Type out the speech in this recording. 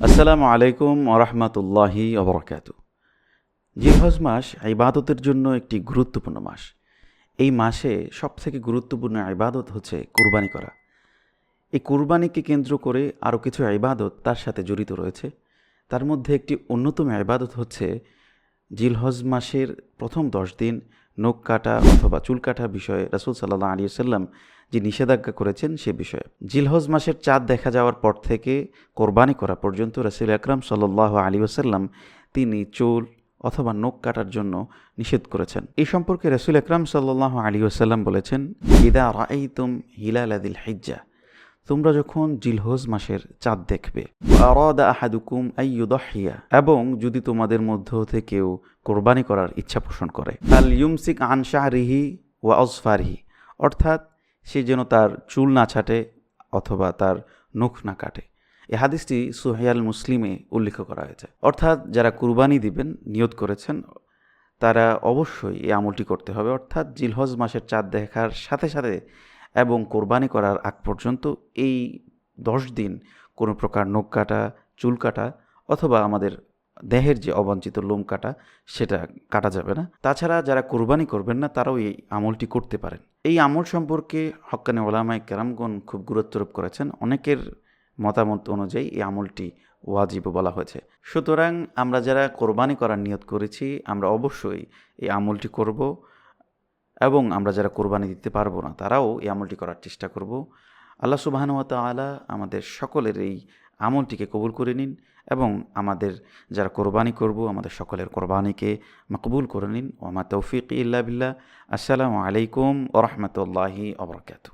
আসসালামু আলাইকুম ওরহমতুল্লাহি অবরকাত জিলহজ মাস ইবাদতের জন্য একটি গুরুত্বপূর্ণ মাস। এই মাসে সবথেকে গুরুত্বপূর্ণ ইবাদত হচ্ছে কুরবানি করা। এই কুরবানিকে কেন্দ্র করে আরও কিছু ইবাদত তার সাথে জড়িত রয়েছে। তার মধ্যে একটি অন্যতম ইবাদত হচ্ছে জিলহজ মাসের প্রথম দশ দিন নখ কাটা অথবা চুল কাটা বিষয়ে রাসুল সাল্লাহ আলী সাল্লাম যে নিষেধাজ্ঞা করেছেন সে বিষয়ে। জিলহজ মাসের চাঁদ দেখা যাওয়ার পর থেকে কোরবানি করা পর্যন্ত রাসুল আকরাম সাল্লাহ আলী ওসাল্লাম তিনি চুল অথবা নখ কাটার জন্য নিষেধ করেছেন। এই সম্পর্কে রসুল আকরাম সাল্লাহ আলী ওসাল্লাম বলেছেন, ইদা রাইতুম হিলাল আদিল হিজ্জা। তোমরা যখন জিলহজ মাসের চাঁদ দেখবে এবং যদি তোমাদের মধ্য হতে কেউ কোরবানি করার ইচ্ছা পোষণ করে আল ইউমসিক আনশাহরিহি ওয়া অজফারহি, অর্থাৎ সে যেন তার চুল না ছাটে অথবা তার নখ না কাটে। এ হাদিসটি সুহাইয়াল মুসলিমে উল্লেখ করা হয়েছে। অর্থাৎ যারা কুরবানি দিবেন, নিয়ত করেছেন, তারা অবশ্যই এই আমলটি করতে হবে। অর্থাৎ জিলহজ মাসের চাঁদ দেখার সাথে সাথে এবং কোরবানি করার আগ পর্যন্ত এই দশ দিন কোনো প্রকার নখ কাটা, চুল কাটা অথবা আমাদের দেহের যে অবাঞ্ছিত লোম কাটা সেটা কাটা যাবে না। তাছাড়া যারা কোরবানি করবেন না, তারাও এই আমলটি করতে পারেন। এই আমল সম্পর্কে হক্কানি ওলামাই কেরামগণ খুব গুরুত্বারোপ করেছেন। অনেকের মতামত অনুযায়ী এই আমলটি ওয়াজিব বলা হয়েছে। সুতরাং আমরা যারা কোরবানি করার নিয়ত করেছি, আমরা অবশ্যই এই আমলটি করব। এবং আমরা যারা কোরবানি দিতে পারব না, তারাও এই আমলটি করার চেষ্টা করব। আল্লাহ সুবাহানুয়াত আলা আমাদের সকলের এই আমলটিকে কবুল করে নিন এবং আমাদের যারা কোরবানি করব, আমাদের সকলের কোরবানিকে মকবুল করে নিন। ওমা তৌফিক ইল্লা বিল্লা আসসালামু আলাইকুম ওরহমতুল্লাহি ওবরকাতু